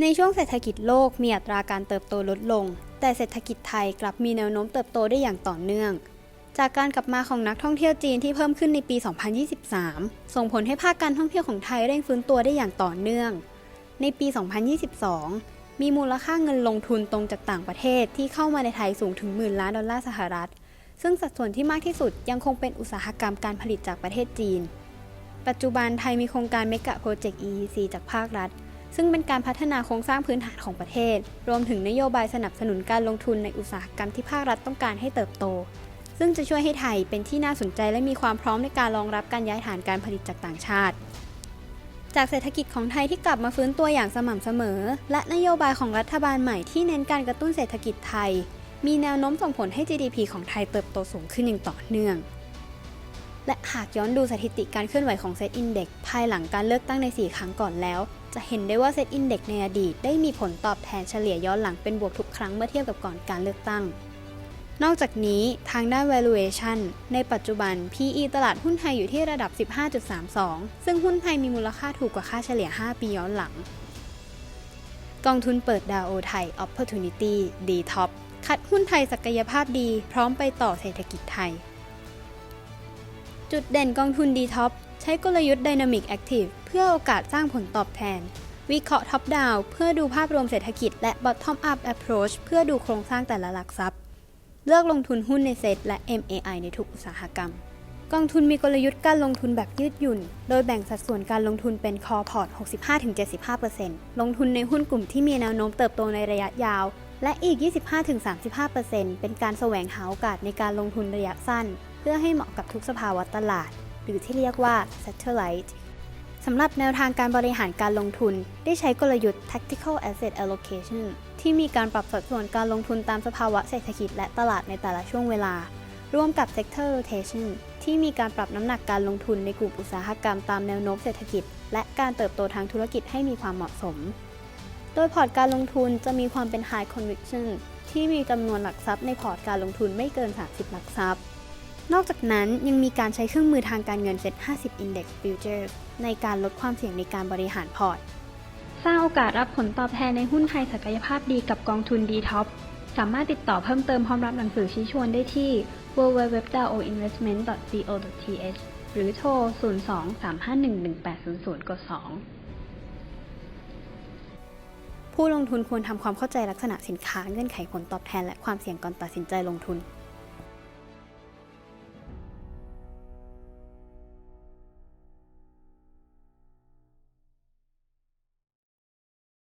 ในช่วงเศรษฐกิจโลกมีอัตราการเติบโตลดลง แต่เศรษฐกิจไทยกลับมีแนวโน้มเติบโตได้อย่างต่อเนื่อง จากการกลับมาของนักท่องเที่ยวจีนที่เพิ่มขึ้นในปี 2023 ส่งผลให้ภาคการท่องเที่ยวของไทยเร่งฟื้นตัวได้อย่างต่อเนื่อง ในปี 2022 มีมูลค่าเงินลงทุนตรงจากต่างประเทศที่เข้ามาในไทยสูงถึงหมื่นล้านดอลลาร์สหรัฐ ซึ่งสัดส่วนที่มากที่สุดยังคงเป็นอุตสาหกรรมการผลิตจากประเทศจีน ปัจจุบันไทยมีโครงการเมกะโปรเจกต์ EEC จากภาครัฐ ซึ่งเป็นการพัฒนาโครงสร้างพื้นฐานของประเทศ รวมถึงนโยบายสนับสนุนการลงทุนในอุตสาหกรรมที่ภาครัฐต้องการให้เติบโต ซึ่งจะช่วยให้ไทยเป็นที่น่าสนใจและมีความพร้อมในการรองรับการย้ายฐานการผลิตจากต่างชาติ จากเศรษฐกิจของไทยที่กลับมาฟื้นตัวอย่างสม่ำเสมอ และนโยบายของรัฐบาลใหม่ที่เน้นการกระตุ้นเศรษฐกิจไทย มีแนวโน้มส่งผลให้ GDP ของไทยเติบโตสูงขึ้นอย่างต่อเนื่อง และหากย้อนดูสถิติการเคลื่อนไหวของเซตอินเด็กภายหลังการเลือกตั้งใน 4 ครั้งก่อนแล้ว จะเห็นได้ว่าเซตอินเด็กในอดีตได้มีผลตอบแทนเฉลี่ยย้อนหลังเป็นบวกทุกครั้งเมื่อเทียบกับก่อนการเลือกตั้ง นอกจากนี้ทางด้าน valuation ในปัจจุบัน PE ตลาดหุ้นไทยอยู่ที่ระดับ 15.32 ซึ่งหุ้นไทยมีมูลค่าถูกกว่าค่าเฉลี่ย 5 ปีย้อนหลัง กองทุนเปิดดาวโอไทย Opportunity D Top คัดหุ้นไทยศักยภาพดี พร้อมไปต่อเศรษฐกิจไทย จุดเด่นกองทุน D Top ใช้กลยุทธ์ Dynamic Active เพื่อโอกาสสร้างผลตอบแทน วิเคราะห์ Top Down เพื่อดูภาพรวมเศรษฐกิจและ Bottom Up Approach เพื่อดูโครงสร้างแต่ละหลักทรัพย์ เลือกลงทุนหุ้นในเซตและ MAI ในทุกอุตสาหกรรม กองทุนมีกลยุทธ์การลงทุนแบบยืดหยุ่น โดยแบ่งสัดส่วนการลงทุนเป็น Core Port 65-75%ลงทุนในหุ้นกลุ่มที่มีแนวโน้มเติบโตในระยะยาว และอีก 25-35%เป็นการแสวงหาโอกาสในการลงทุนระยะสั้น เพื่อให้เหมาะกับทุกสภาวะตลาด หรือที่เรียกว่า Satellite สำหรับแนวทางการบริหารการลงทุน ได้ใช้กลยุทธ์ Tactical Asset Allocation ที่มีการปรับสัดส่วนการลงทุนตามสภาวะเศรษฐกิจและตลาดในแต่ละช่วงเวลา ร่วมกับ Sector Rotation ที่มีการปรับน้ำหนักการลงทุนในกลุ่มอุตสาหกรรมตามแนวโน้มเศรษฐกิจ และการเติบโตทางธุรกิจให้มีความเหมาะสม โดยพอร์ตการลงทุนจะมีความเป็น High Conviction ที่มีจำนวนหลักทรัพย์ในพอร์ตการลงทุนไม่เกิน 30 หลักทรัพย์ นอกจากนั้นยังมีการใช้เครื่องมือทางการเงิน Set 50 Index Futures ในการลดความเสี่ยงในการบริหารพอร์ต สร้างโอกาสรับผลตอบแทนในหุ้นไทยศักยภาพดีกับกองทุน D Top สามารถติดต่อเพิ่มเติมพร้อมรับหนังสือชี้ชวนได้ที่ www.daoinvestment.co.th หรือโทร 02-351-1800 กด 2 ผู้ลงทุนควรทำความเข้าใจลักษณะสินค้าเงื่อนไขผลตอบแทนและความเสี่ยงก่อนตัดสินใจลงทุน